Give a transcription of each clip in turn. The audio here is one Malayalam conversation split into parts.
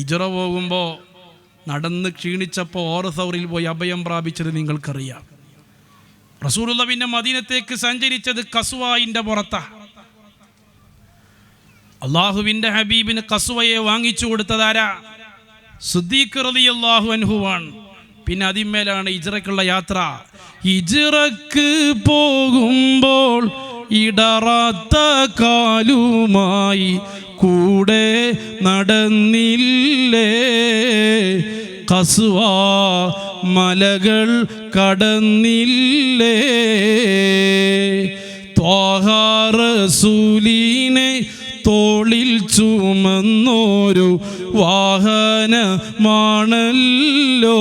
ഇജറ പോകുമ്പോൾ നടന്ന് ക്ഷീണിച്ചപ്പോൾ ഓറസൗറിൽ പോയി അഭയം പ്രാപിച്ചത് നിങ്ങൾക്കറിയാം. റസൂലുള്ള പിന്നെ മദീനത്തേക്ക് സഞ്ചരിച്ചത് കസുവായിന്റെ പുറത്താ. അള്ളാഹുവിന്റെ ഹബീബിന് കസുവയെ വാങ്ങിച്ചു കൊടുത്തതാരാ സുദ്ദീഖ് റളിയല്ലാഹു അൻഹുവാണ്. പിന്നെ അതിന്മേലാണ് ഇജറക്കുള്ള യാത്ര. ഇജറക്ക് പോകുമ്പോൾ ഇടറാത്ത കാലുമായി കൂടെ നടന്നില്ലേ? കസുവ മലകൾ കടന്നില്ലേ? ത്വാഹാറസൂലീനെ തോളിൽ ചുമന്നോരു വാഹനമാണല്ലോ.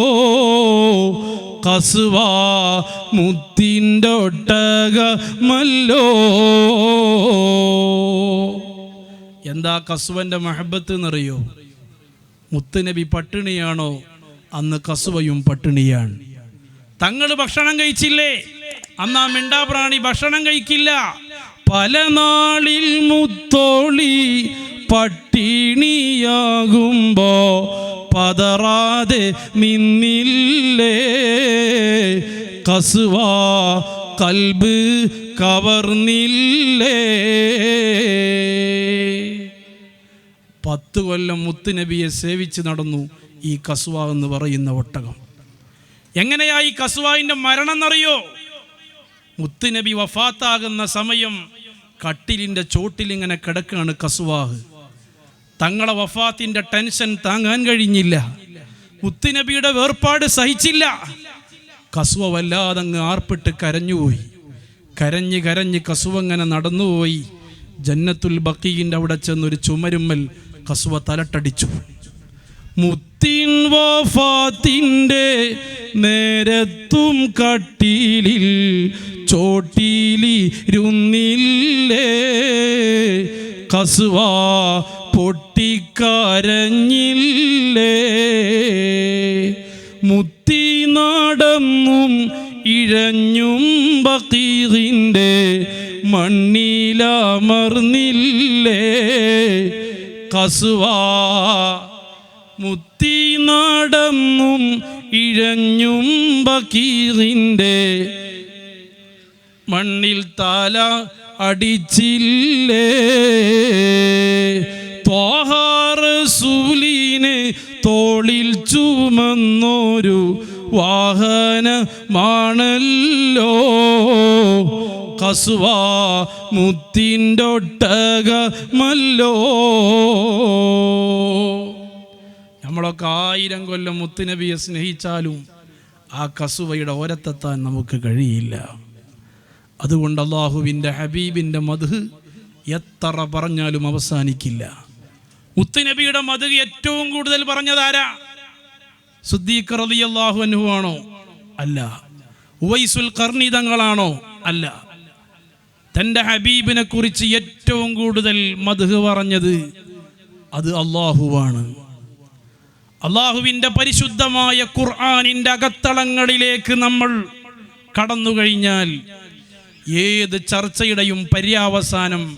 കസുവ മുത്തിന്റെ ഒട്ടകമല്ലോ എന്താ കസുവന്റെ മഹബത്ത് എന്നറിയോ? മുത്തുനബി പട്ടിണിയാണോ? അന്ന് കസുവയും പട്ടിണിയാണ്. തങ്ങൾ ഭക്ഷണം കഴിച്ചില്ലേ? അന്ന് ആ മിണ്ടാപ്രാണി ഭക്ഷണം കഴിക്കില്ല. പല നാളിൽ മുത്തോളി പട്ടിണിയാകുമ്പോ പതറാതെ നിന്നില്ലേ? കസുവ കൽബ് കവർന്നില്ലേ? പത്ത് കൊല്ലം മുത്തുനബിയെ സേവിച്ച് നടന്നു ഈ കസുവ എന്ന് പറയുന്ന ഒട്ടകം. എങ്ങനെയാ ഈ കസുവാവിന്റെ മരണം എന്നറിയോ മുത്തുനബി വഫാത്താകുന്ന സമയം കട്ടിലിന്റെ ചോട്ടിലിങ്ങനെ കിടക്കുകയാണ് കസുവാഹ് തങ്ങളെ വഫാത്തിന്റെ ടെൻഷൻ താങ്ങാൻ കഴിഞ്ഞില്ല. മുത്തുനബിയുടെ വേർപാട് സഹിച്ചില്ല. കസുവ വല്ലാതെ അങ്ങ് ആർപ്പിട്ട് കരഞ്ഞുപോയി കരഞ്ഞ് കരഞ്ഞ് കസുവ അങ്ങനെ നടന്നുപോയി. ജന്നത്തുൽ ബക്കീന്റെ അവിടെ ചെന്നൊരു ചുമരുമ്മൽ കസുവ തലട്ടടിച്ചു മുത്തിൻ വഫാത്തിന്റെ നേരത്തും കട്ടിലിൽ ചോട്ടിലിരുന്നില്ലേ? കസുവ പൊട്ടിക്കരഞ്ഞില്ലേ? മുത്തി നടന്നും ഇഴഞ്ഞും ബക്കീറിന്റെ മണ്ണിലമർന്നില്ലേ? കസുവ. മുത്തി നടന്നും ഇഴഞ്ഞും ബക്കീറിന്റെ മണ്ണിൽ താല അടിച്ചില്ലേ. ത്വാഹാറസൂലിനെ തോളിൽ ചുമന്നൊരു വാഹനമാണല്ലോ. കസുവ മുത്തിന്റെ ഒട്ടകമല്ലോ നമ്മളൊക്കെ ആയിരം കൊല്ലം മുത്തുനബിയെ സ്നേഹിച്ചാലും ആ കസുവയുടെ ഓരത്തെത്താൻ നമുക്ക് കഴിയില്ല. അതുകൊണ്ട് അള്ളാഹുവിന്റെ ഹബീബിന്റെ മധു എത്ര പറഞ്ഞാലും അവസാനിക്കില്ല. മുത്തുനബിയുടെ മധു ഏറ്റവും കൂടുതൽ പറഞ്ഞതാരാ സുദ്ദീഖ് റളിയല്ലാഹു അൻഹു ആണോ? അല്ല. ഉവൈസുൽ കർണി തങ്ങളാണോ? അല്ല. തന്റെ ഹബീബിനെ കുറിച്ച് ഏറ്റവും കൂടുതൽ മധു പറഞ്ഞത് അത് അള്ളാഹുവാണ്. അള്ളാഹുവിന്റെ പരിശുദ്ധമായ ഖുർആാനിന്റെ അകത്തളങ്ങളിലേക്ക് നമ്മൾ കടന്നു കഴിഞ്ഞാൽ ഏത് ചർച്ചയുടെയും പര്യാവസാനം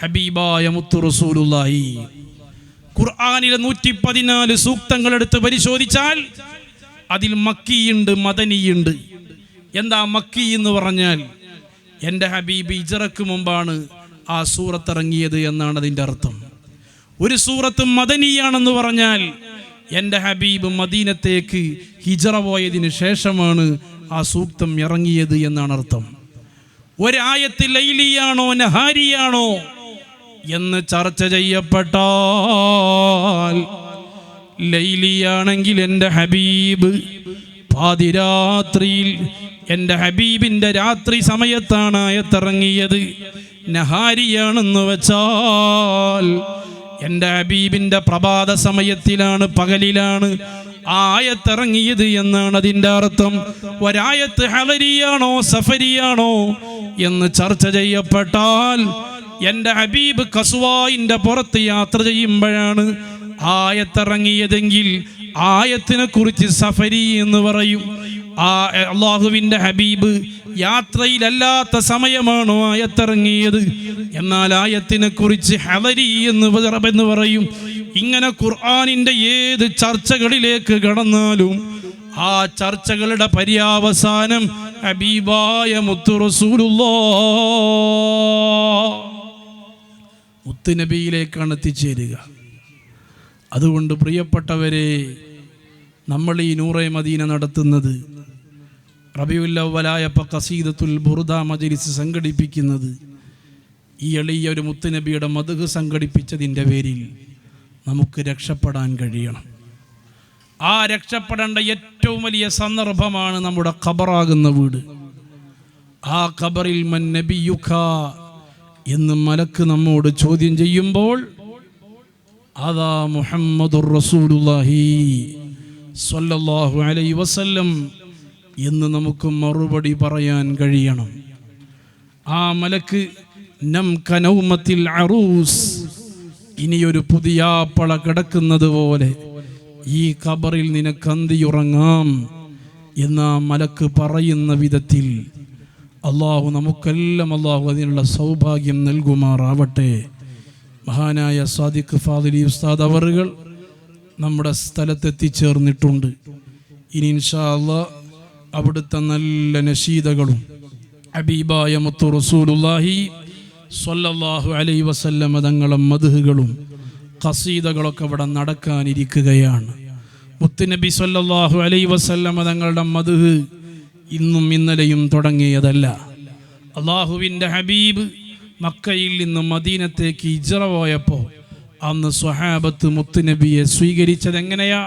ഹബീബായ മുത്തു റസൂലുള്ളാഹി. ഖുർആാനിലെ നൂറ്റി പതിനാല് സൂക്തങ്ങൾ എടുത്ത് പരിശോധിച്ചാൽ അതിൽ മക്കിയുണ്ട് മദനിയുണ്ട്. എന്താ മക്കി എന്ന് പറഞ്ഞാൽ എന്റെ ഹബീബ് ഇജറക്ക് മുമ്പാണ് ആ സൂറത്ത് ഇറങ്ങിയത് എന്നാണ് അതിന്റെ അർത്ഥം. ഒരു സൂറത്ത് മദനിയാണെന്ന് പറഞ്ഞാൽ എന്റെ ഹബീബ് മദീനത്തേക്ക് ഹിജറ പോയതിന് ശേഷമാണ് ആ സൂക്തം ഇറങ്ങിയത് എന്നാണ് അർത്ഥം. ഒരായത്ത് ലൈലിയാണോ നഹാരിയാണോ എന്ന് ചർച്ച ചെയ്യപ്പെട്ടാൽ ലൈലിയാണെങ്കിൽ എന്റെ ഹബീബ് പാതിരാത്രിയിൽ എന്റെ ഹബീബിന്റെ രാത്രി സമയത്താണ് ആയത്തിറങ്ങിയത്. നഹാരിയാണെന്ന് വെച്ചാൽ എന്റെ ഹബീബിന്റെ പ്രഭാത സമയത്തിലാണ് പകലിലാണ് ആയത്തിറങ്ങിയത് എന്നാണ് അതിന്റെ അർത്ഥം. ഒരായത്ത് ഹലരിയാണോ സഫരിയാണോ എന്ന് ചർച്ച ചെയ്യപ്പെട്ടാൽ എന്റെ ഹബീബ് കസുവായിന്റെ പുറത്ത് യാത്ര ചെയ്യുമ്പോഴാണ് ആയത്തിറങ്ങിയതെങ്കിൽ ആയത്തിനെ കുറിച്ച് സഫരി എന്ന് പറയും. ആ അള്ളാഹുവിന്റെ ഹബീബ് യാത്രയിലല്ലാത്ത സമയമാണോ ആയത്തിറങ്ങിയത്? എന്നാൽ ആയത്തിനെ കുറിച്ച് ഹലരി എന്ന് എന്ന് പറയും. ഇങ്ങനെ ഖുർആാനിന്റെ ഏത് ചർച്ചകളിലേക്ക് കടന്നാലും ആ ചർച്ചകളുടെ പര്യാവസാനം ഹബീബായ മുത്തു റസൂലുള്ളോ. മുത്തുനബിയിലേക്കാണ് എത്തിച്ചേരുക. അതുകൊണ്ട് പ്രിയപ്പെട്ടവരെ നമ്മൾ ഈ നൂറെ മദീന നടത്തുന്നത്. റബിയുല്ലവലായപ്പ കസീദത്തുൽ ബുറുദ മജലിസ് സംഘടിപ്പിക്കുന്നത്. ഈ എളിയ ഒരു മുത്തുനബിയുടെ മതുക് സംഘടിപ്പിച്ചതിന്റെ പേരിൽ നമുക്ക് രക്ഷപ്പെടാൻ കഴിയണം. ആ രക്ഷപ്പെടേണ്ട ഏറ്റവും വലിയ സന്ദർഭമാണ് നമ്മുടെ ഖബറാകുന്ന വീട്. ആ ഖബറിൽ മൻ നബിയുഖ എന്ന് മലക്ക് നമ്മോട് ചോദ്യം ചെയ്യുമ്പോൾ അതാ മുഹമ്മദുർ റസൂലുള്ളാഹി. സ്വല്ലല്ലാഹു അലൈ വസല്ലം എന്ന് നമുക്ക് മറുപടി പറയാൻ കഴിയണം. ആ മലക്ക് നം കനൗമത്തിൽ അറൂസ് ഇനിയൊരു പുതിയാപ്പള കിടക്കുന്നത് പോലെ ഈ ഖബറിൽ നിനക്കന്തിയുറങ്ങാം എന്ന മലക്ക് പറയുന്ന വിധത്തിൽ അള്ളാഹു നമുക്കെല്ലാം അള്ളാഹു അതിനുള്ള സൗഭാഗ്യം നൽകുമാറാവട്ടെ. മഹാനായ സാദിഖ് ഫാദിലി ഉസ്താദ് അവറുകൾ നമ്മുടെ സ്ഥലത്തെത്തിച്ചേർന്നിട്ടുണ്ട്. ഇനി ഇൻഷാല്ല അവിടുത്തെ നല്ല നശീതകളും അബീബായ മുത്തു റസൂലുല്ലാഹി സ്വല്ലല്ലാഹു അലൈ വസല്ലമ മതങ്ങളും മധുഹുകളും ഖസീദകളൊക്കെ ഇവിടെ നടക്കാനിരിക്കുകയാണ്. മുത്തുനബി സ്വല്ലല്ലാഹു അലൈ വസല്ലമ തങ്ങളുടെ മധുഹ് ഇന്നും ഇന്നലെയും തുടങ്ങിയതല്ല. അള്ളാഹുവിന്റെ ഹബീബ് മക്കയിൽ നിന്ന് മദീനത്തേക്ക് ഇജറ പോയപ്പോൾ അന്ന് സ്വഹാബത്ത് മുത്തുനബിയെ സ്വീകരിച്ചത് എങ്ങനെയാ?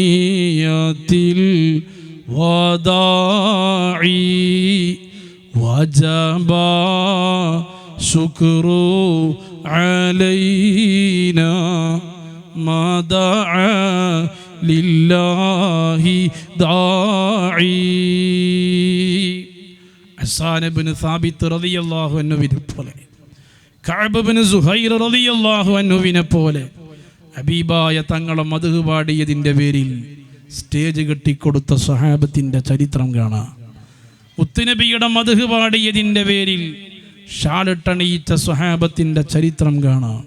മിൻസനീയത്തിൽ വദാഇ വജബ ശുക്രു അലൈന മദഅ ലില്ലാഹി ദാഇ ഹസാനബിന് സാബിത്ത് റതിയല്ലാഹു എന്നുവിനെ പോലെ. കഅബിന് സുഹൈർ റതിയല്ലാഹു എന്നുവിനെ പോലെ. ഹബീബായ തങ്ങളെ മധു പാടിയതിന്റെ പേരിൽ സ്റ്റേജ് കെട്ടിക്കൊടുത്ത സഹാബത്തിന്റെ ചരിത്രം കാണാം. മുത്തുനബിയുടെ മധു പാടിയതിന്റെ പേരിൽ ഷാലിട്ടണിയിച്ച സ്വഹാബത്തിന്റെ ചരിത്രം കാണാം.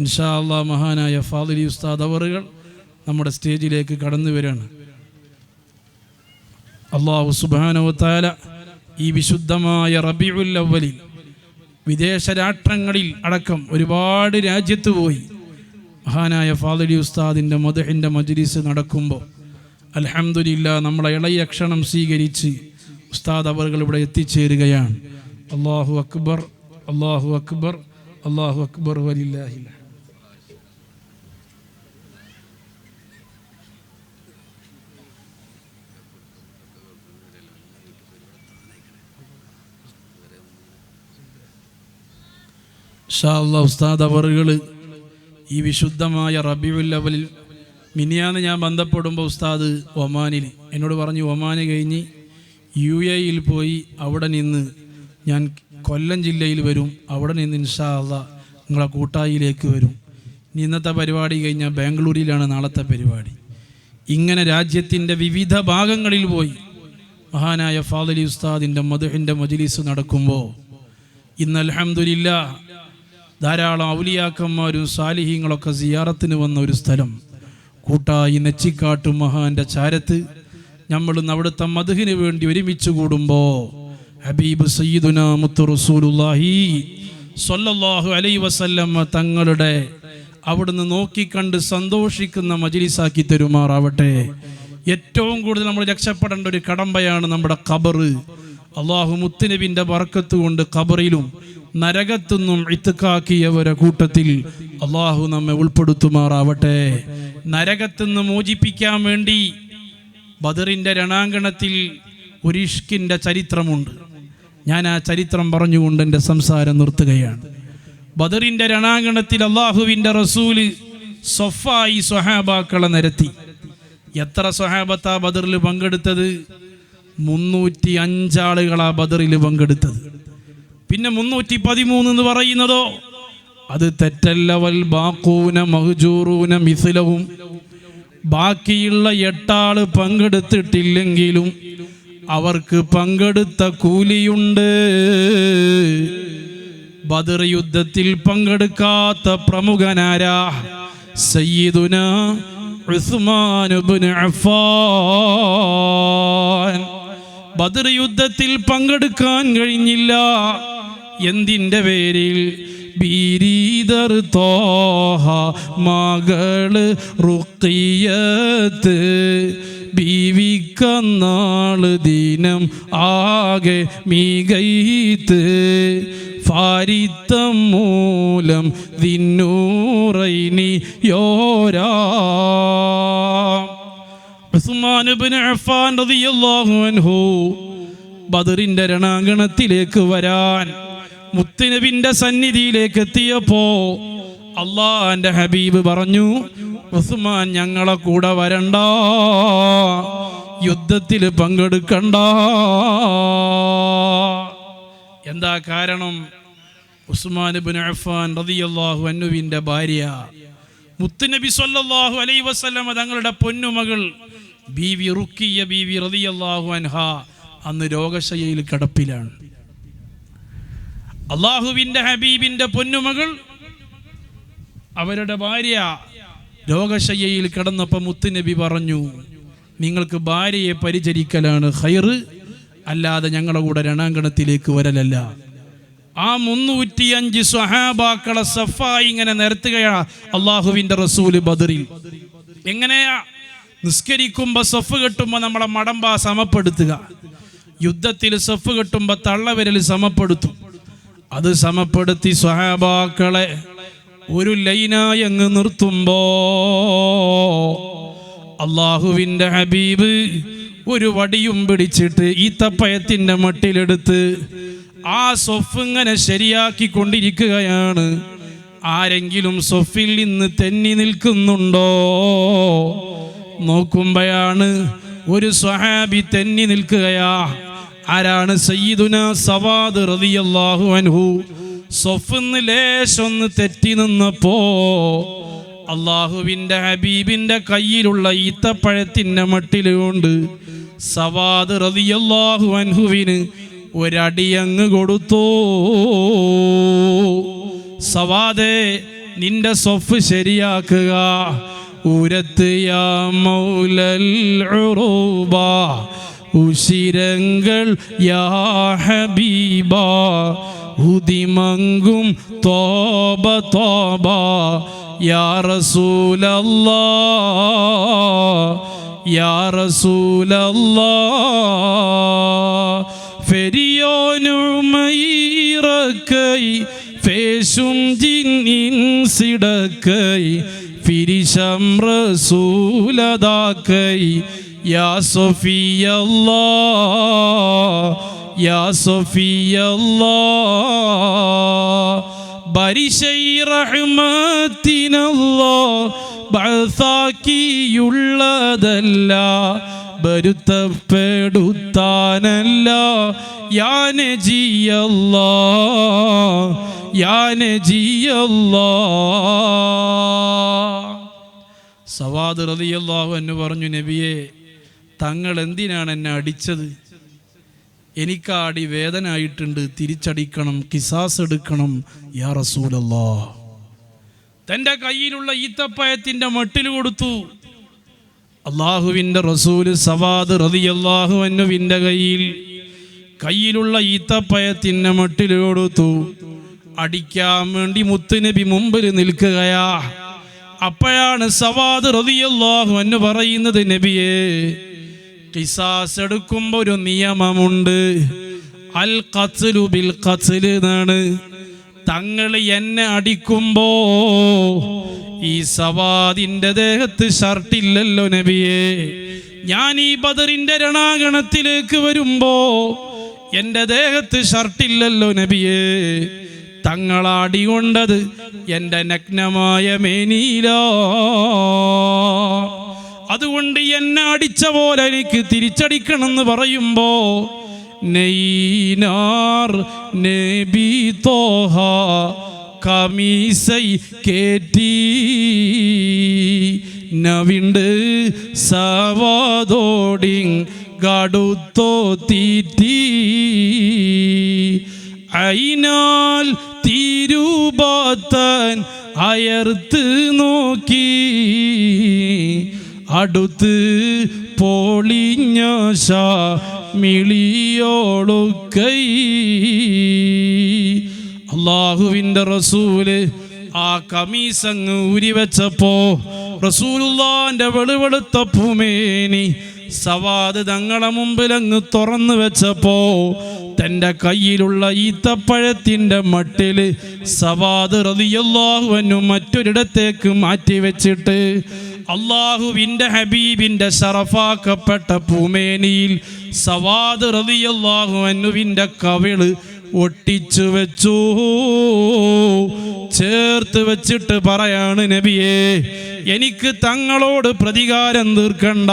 ഇൻഷാ അള്ളാഹ് മഹാനായ ഫാദിലി ഉസ്താദ് അവറുകൾ നമ്മുടെ സ്റ്റേജിലേക്ക് കടന്നു വരികയാണ്. അള്ളാഹു സുബാനവത്താല ഈ വിശുദ്ധമായ റബിയുല്ലവലിൽ വിദേശ രാഷ്ട്രങ്ങളിൽ അടക്കം ഒരുപാട് രാജ്യത്ത് പോയി. മഹാനായ ഫാദലി ഉസ്താദിന്റെ മധുഹിന്റെ മജ്ലിസ് നടക്കുമ്പോൾ അൽഹംദുലില്ല നമ്മളെ ഇളയ ക്ഷണം സ്വീകരിച്ച് ഉസ്താദ് അവർകൾ ഇവിടെ എത്തിച്ചേരുകയാണ്. അള്ളാഹു അക്ബർ അള്ളാഹു അക്ബർ അള്ളാഹു അക്ബർ വലില്ലാഹില്ല അല്ലാ ഉസ്താദ് അവറുകൾ ഈ വിശുദ്ധമായ റബിയുൽ അവലിൽ മിനിയാന്ന് ഞാൻ ബന്ധപ്പെടുമ്പോൾ ഉസ്താദ് ഒമാനിൽ എന്നോട് പറഞ്ഞു ഒമാന് കഴിഞ്ഞ് യു എയിൽ പോയി അവിടെ നിന്ന് ഞാൻ കൊല്ലം ജില്ലയിൽ വരും അവിടെ നിന്ന് ഇൻഷാ അല്ലാ നിങ്ങളെ കൂട്ടായിലേക്ക് വരും. ഇനി ഇന്നത്തെ പരിപാടി കഴിഞ്ഞാൽ ബാംഗ്ലൂരിലാണ് നാളത്തെ പരിപാടി. ഇങ്ങനെ രാജ്യത്തിന്റെ വിവിധ ഭാഗങ്ങളിൽ പോയി മഹാനായ ഫാദലി ഉസ്താദിന്റെ മധുഹിന്റെ മജ്ലിസ് നടക്കുമ്പോൾ ഇന്ന് അൽഹംദുലില്ല ധാരാളം ഔലിയാക്കന്മാരും സാലിഹീങ്ങളൊക്കെ സിയാറത്തിന് വന്ന ഒരു സ്ഥലം. കൂട്ടായി നെച്ചിക്കാട്ടും മഹാന്റെ ചാരത്ത് നമ്മൾ അവിടുത്തെ മധുഹിന് വേണ്ടി ഒരുമിച്ച് കൂടുമ്പോൾ ഹബീബ് സയ്യിദുന മുത്തു സ്വല്ലല്ലാഹു അലൈ വസല്ലമ്മ തങ്ങളുടെ അവിടുന്ന് നോക്കിക്കണ്ട് സന്തോഷിക്കുന്ന മജിലിസാക്കി തരുമാറാവട്ടെ. ഏറ്റവും കൂടുതൽ നമ്മൾ രക്ഷപ്പെടേണ്ട ഒരു കടമ്പയാണ് നമ്മുടെ ഖബറ്. അള്ളാഹു മുത്തുനബിന്റെ വറക്കത്ത് കൊണ്ട് ഖബറിലും നരകത്തുനിന്നും ഇത്തുക്കാക്കിയവരെ കൂട്ടത്തിൽ അള്ളാഹു നമ്മെ ഉൾപ്പെടുത്തുമാറാവട്ടെ. നരകത്തുനിന്ന് മോചിപ്പിക്കാൻ വേണ്ടി ബദറിന്റെ രണാങ്കണത്തിൽ ഒരു ചരിത്രമുണ്ട്. ഞാൻ ആ ചരിത്രം പറഞ്ഞുകൊണ്ട് എന്റെ സംസാരം നിർത്തുകയാണ്. ബദറിന്റെ രണാങ്കണത്തിൽ അള്ളാഹുവിന്റെ റസൂൽ സൊഫായി സ്വഹാബാക്കളെ നിരത്തി. എത്ര സ്വഹാബത്താ ബദറിൽ പങ്കെടുത്തത്? മുന്നൂറ്റി അഞ്ചാളുകളാ ബദറിൽ പങ്കെടുത്തത്. പിന്നെ മുന്നൂറ്റി പതിമൂന്ന് എന്ന് പറയുന്നതോ? അത് തെറ്റല്ലവൽ ബാക്കൂന മഹജൂറൂന മിസിലവും ബാക്കിയുള്ള എട്ടാൾ പങ്കെടുത്തിട്ടില്ലെങ്കിലും അവർക്ക് പങ്കെടുത്ത കൂലിയുണ്ട്. ബദർ യുദ്ധത്തിൽ പങ്കെടുക്കാത്ത പ്രമുഖനാരാ സയ്യിദുന ബദർ യുദ്ധത്തിൽ പങ്കെടുക്കാൻ കഴിഞ്ഞില്ല. എന്തിന്റെ പേരിൽ? ബിരീദർ തോഹ മകൾ റുക്കിയത്ത് ബീവിക്കന്നാൾ ദിനം ആകെ മികൈത്ത്. ഫാരിത്തം മൂലം ദിന്നൂറൈനി യോരാ. റളിയല്ലാഹു അൻഹു രണാങ്കണത്തിലേക്ക് വരാൻ മുത്തുനബിന്റെ സന്നിധിയിലേക്ക് എത്തിയപ്പോ അള്ളാന്റെ ഹബീബ് പറഞ്ഞു ഉസ്മാൻ ഞങ്ങളെ കൂടെ വരണ്ട യുദ്ധത്തിൽ പങ്കെടുക്കണ്ട. എന്താ കാരണം? ഉസ്മാൻ ഇബ്നു അഫ്ഫാൻ റളിയല്ലാഹു അൻഹുവിന്റെ ഭാര്യ. മുത്തുനബി സല്ലാഹു അലൈ വസ്ലമ തങ്ങളുടെ പൊന്നുമകൾ ബീവി റുക്കിയ ബീവി റളിയല്ലാഹു അൻഹ അന്ന് രോഗശയ്യയിൽ കിടപ്പിലാണ്. അള്ളാഹുവിന്റെ ഹബീബിന്റെ പൊന്നുമകൾ അവരുടെ ഭാര്യ രോഗശയ്യയിൽ കിടന്നപ്പോൾ മുത്തുനബി പറഞ്ഞു നിങ്ങൾക്ക് ഭാര്യയെ പരിചരിക്കലാണ് ഹൈറ് അല്ലാതെ ഞങ്ങളുടെ കൂടെ രണാങ്കണത്തിലേക്ക് വരലല്ല. ആ മുന്നൂറ്റിയഞ്ച് സ്വഹാബാക്കളെ സഫായി ഇങ്ങനെ നിരത്തുകയാ അള്ളാഹുവിന്റെ റസൂൽ ബദറിൽ. എങ്ങനെയാ? നിസ്കരിക്കുമ്പോൾ സഫ് കെട്ടുമ്പോൾ നമ്മളെ മടമ്പ സമപ്പെടുത്തുക. യുദ്ധത്തിൽ സഫ് കെട്ടുമ്പോൾ തള്ളവിരൽ സമപ്പെടുത്തും. അത് സമപ്പെടുത്തി സ്വഹാബാക്കളെ ഒരു ലൈനായി അങ്ങ് നിർത്തുമ്പോ അള്ളാഹുവിന്റെ ഹബീബ് ഒരു വടിയും പിടിച്ചിട്ട് ഈ തപ്പയത്തിന്റെ മട്ടിലെടുത്ത് ആ സൊഫ് ഇങ്ങനെ ശരിയാക്കി കൊണ്ടിരിക്കുകയാണ് ആരെങ്കിലും സൊഫിൽ നിന്ന് തെന്നി നിൽക്കുന്നുണ്ടോ? നോക്കുമ്പോഴാണ് ഒരു സ്വഹാബി തെന്നി നിൽക്കുകയാ. ആരാണ് സയ്യിദുന സവാദ് റളിയല്ലാഹു അൻഹു? സൊഫിന്ന് ലേശൊന്ന് തെറ്റി നിന്നപ്പോ അള്ളാഹുവിന്റെ ഹബീബിന്റെ കയ്യിലുള്ള ഈത്തപ്പഴത്തിന്റെ മട്ടിലുകൊണ്ട് സവാദ് റളിയല്ലാഹു അൻഹുവിന് ഒരടിയങ്ങ് കൊടുത്തു. സവാദേ നിന്റെ സൊഫ് ശരിയാക്കുക. ഉരത്ത് യാ മൗലൽ ഉറൂബ. ഉശിരങ്ങൾ യാഹബീബ ഉദിമങ്കും തോബ തോബ യാ റസൂലല്ലാ യാ റസൂലല്ലാ. ഫെരിയോനുമൈറക്കൈ ഫേശും ജിന്നിൻസിടക്കൈ ഫിരിശം റസൂലതാക്കൈ യാ സൊഫിയല്ലാ യാ സൊഫിയല്ലാ ബരിശൈ റഹ്മത്തിനല്ലോ ബഴസാക്കിയുള്ളതല്ല ബരുത്തപ്പെടുത്താനല്ല. യാന ജിയല്ലാ യാന ജിയല്ലാ സവാദ് റതിയല്ലാഹു എന്ന് പറഞ്ഞു നബിയെ തങ്ങൾ എന്തിനാണ് എന്നെ അടിച്ചത്? എനിക്കാടി വേദനയായിട്ടുണ്ട് തിരിച്ചടിക്കണം. കിസാസ് എടുക്കണം. യാ റസൂലല്ലോ തന്റെ കയ്യിലുള്ള ഈത്തപ്പയത്തിന്റെ മട്ടിൽ കൊടുത്തു. അള്ളാഹുവിന്റെ റസൂൽ സവാദ് റതിയല്ലാഹു അന്നുവിന്റെ കയ്യിൽ കയ്യിലുള്ള ഈത്തപ്പയത്തിന്റെ മട്ടിൽ കൊടുത്തു. അടിക്കാൻ വേണ്ടി മുത്തുനബി മുമ്പിൽ നിൽക്കുകയാ. അപ്പോഴാണ് സവാദ് റതിയല്ലാഹു എന്ന് പറയുന്നത് നബിയെ കിസാസ് എടുക്കുമ്പോൾ ഒരു നിയമമുണ്ട്. അൽ കത്തിലു ബിൽ കത്തിൽ എന്നാണ്. തങ്ങൾ എന്നെ അടിക്കുമ്പോ ഈ സവാദിന്റെ ദേഹത്ത് ഷർട്ടില്ലല്ലോ നബിയെ. ഞാൻ ഈ ബദറിന്റെ രണാഗണത്തിലേക്ക് വരുമ്പോ എന്റെ ദേഹത്ത് ഷർട്ടില്ലല്ലോ നബിയെ. തങ്ങളാടി കൊണ്ടത് എന്റെ നഗ്നമായ മേനീലോ അതുകൊണ്ട് എന്നെ അടിച്ച പോലെ എനിക്ക് തിരിച്ചടിക്കണമെന്ന് പറയുമ്പോ നെയ്നാർ നബി തോഹ കമീസൈ കേറ്റി. നവിണ്ട് സവാദോടിങ് കടുത്തോ തീറ്റി. അയിനാൽ തിരുപാത്തൻ അയർത്ത് നോക്കി. അടുത്ത് പോളിഞ്ഞ മിളിയോളുക്കൈ അള്ളാഹുവിന്റെ റസൂൽ ആ കമീസ് അങ്ങ് ഊരിവെച്ചപ്പോ റസൂലുള്ളാന്റെ വെളുവെളുത്ത പൂമേനി സവാദ് തങ്ങളെ മുമ്പിൽ അങ്ങ് തുറന്നു വെച്ചപ്പോ തന്റെ കയ്യിലുള്ള ഈത്തപ്പഴത്തിന്റെ മട്ടിൽ സവാദ് റതിയല്ലാഹുവനും മറ്റൊരിടത്തേക്ക് മാറ്റി വെച്ചിട്ട് അള്ളാഹുവിന്റെ ഹബീബിന്റെ ഷറഫാക്കപ്പെട്ട പൂമേനിയിൽ സവാദ് റതിയല്ലാഹുവനുവിന്റെ കവിൾ ഒട്ടിച്ചു വെച്ചു. ചേർത്ത് വെച്ചിട്ട് പറയാണ് നബിയേ എനിക്ക് തങ്ങളോട് പ്രതികാരം തീർക്കണ്ട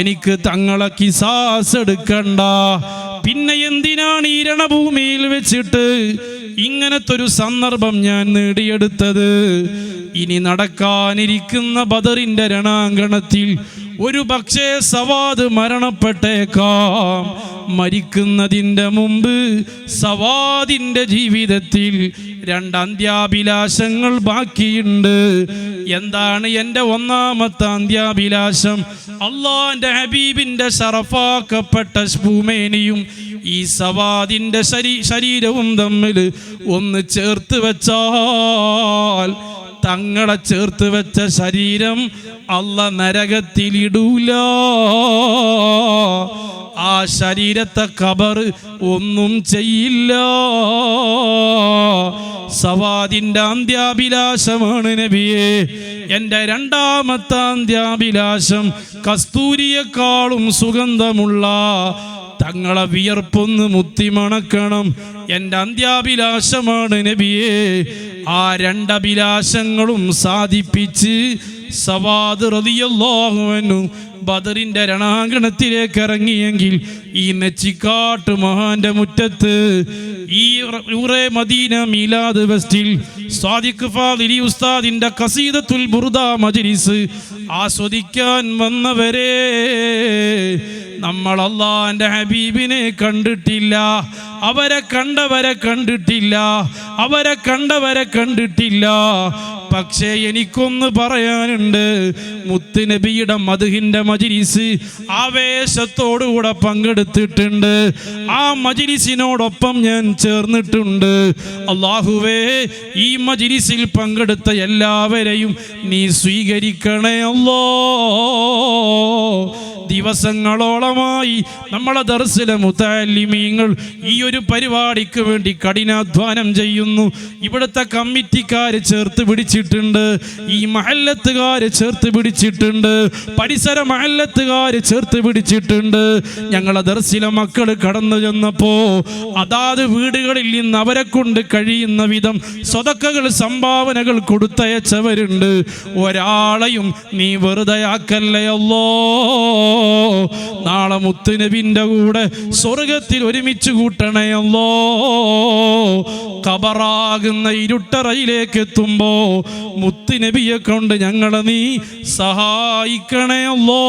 എനിക്ക് തങ്ങളെ കിസാസ് എടുക്കണ്ട. പിന്നെ എന്തിനാണ് ഈ രണഭൂമിയിൽ വെച്ചിട്ട് ഇങ്ങനത്തെ ഒരു സന്ദർഭം ഞാൻ നേടിയെടുത്തത്. ഇനി നടക്കാനിരിക്കുന്ന ബദറിന്റെ രണാങ്കണത്തിൽ ഒരു പക്ഷേ സവാദ് മരണപ്പെട്ടേക്കാം. മരിക്കുന്നതിന്റെ മുമ്പ് സവാദിന്റെ ജീവിതത്തിൽ രണ്ട് അന്ത്യാഭിലാഷങ്ങൾ ബാക്കിയുണ്ട്. എന്താണ് എന്റെ ഒന്നാമത്തെ അന്ത്യാഭിലാഷം? അള്ളാന്റെ ഹബീബിന്റെ ഷറഫാക്കപ്പെട്ട ഭൂമേനിയും ഈ സവാദിന്റെ ശരീ ശരീരവും തമ്മിൽ ഒന്ന് ചേർത്ത് വെച്ചാൽ തങ്ങളെ ചേർത്ത് വെച്ച ശരീരം അല്ല നരകത്തിലിടൂല. ആ ശരീരത്തെ കബർ ഒന്നും ചെയ്യില്ല. സവാദിന്റെ അന്ത്യാഭിലാഷമാണ് നബിയെ. എന്റെ രണ്ടാമത്തെ അന്ത്യാഭിലാഷം കസ്തൂരിയേക്കാളും സുഗന്ധമുള്ള തങ്ങളെ വിയർപ്പൊന്ന് മുത്തിമണക്കണം എന്റെ അന്ത്യാഭിലാഷമാണ് നബിയെ. ആ രണ്ടഭിലാഷങ്ങളും സാധിപ്പിച്ച് സവാദ് റതിയല്ലാഹുവനു ബദറിന്റെ രണാങ്കണത്തിലേക്ക് ഇറങ്ങിയെങ്കിൽ ഈ നെച്ചിക്കാട്ട് മഹാന്റെ മുറ്റത്ത് ഈ മദീന ഉസ്താദിന്റെ കസീദത്തുൽ ബുർദ മജ്ലിസ് ആസ്വദിക്കാൻ വന്നവരെ നമ്മൾ അള്ളാന്റെ ഹബീബിനെ കണ്ടിട്ടില്ല. അവരെ കണ്ടവരെ കണ്ടിട്ടില്ല. അവരെ കണ്ടവരെ കണ്ടിട്ടില്ല. പക്ഷേ എനിക്കൊന്ന് പറയാനുണ്ട്. മുത്തുനബിയുടെ മധുഹിന്റെ മജിരിസ് ആവേശത്തോടുകൂടെ പങ്കെടുത്തിട്ടുണ്ട്. ആ മജിരിസിനോടൊപ്പം ഞാൻ ചേർന്നിട്ടുണ്ട്. അള്ളാഹുവേ ഈ മജിരിസിൽ പങ്കെടുത്ത എല്ലാവരെയും നീ സ്വീകരിക്കണേ അല്ലോ. ദിവസങ്ങളോളമായി നമ്മളെ ദർശന മുത്താലിമീങ്ങൾ ഈ ഒരു പരിപാടിക്ക് വേണ്ടി കഠിനാധ്വാനം ചെയ്യുന്നു. ഇവിടുത്തെ കമ്മിറ്റിക്കാർ ചേർത്ത് പിടിച്ചിട്ടുണ്ട്. ഈ മഹല്ലത്തുകാരെ ചേർത്ത് പിടിച്ചിട്ടുണ്ട്. പരിസര മഹല്ലത്തുകാരെ ചേർത്ത് പിടിച്ചിട്ടുണ്ട്. ഞങ്ങളെ ദർശന മക്കൾ കടന്നു ചെന്നപ്പോ അതാത് വീടുകളിൽ നിന്ന് അവരെ കൊണ്ട് കഴിയുന്ന വിധം സ്വതക്കകൾ സംഭാവനകൾ കൊടുത്തയച്ചവരുണ്ട്. ഒരാളെയും നീ വെറുതെ ആക്കല്ലയല്ലോ നാളെ മുത്തുനബിന്റെ കൂടെ സ്വർഗത്തിൽ ഒരുമിച്ച് കൂട്ടണയല്ലോ കബറാകുന്ന ഇരുട്ടറയിലേക്ക് എത്തുമ്പോ മുത്തുനബിയെ കൊണ്ട് ഞങ്ങളെ നീ സഹായിക്കണേ അല്ലോ.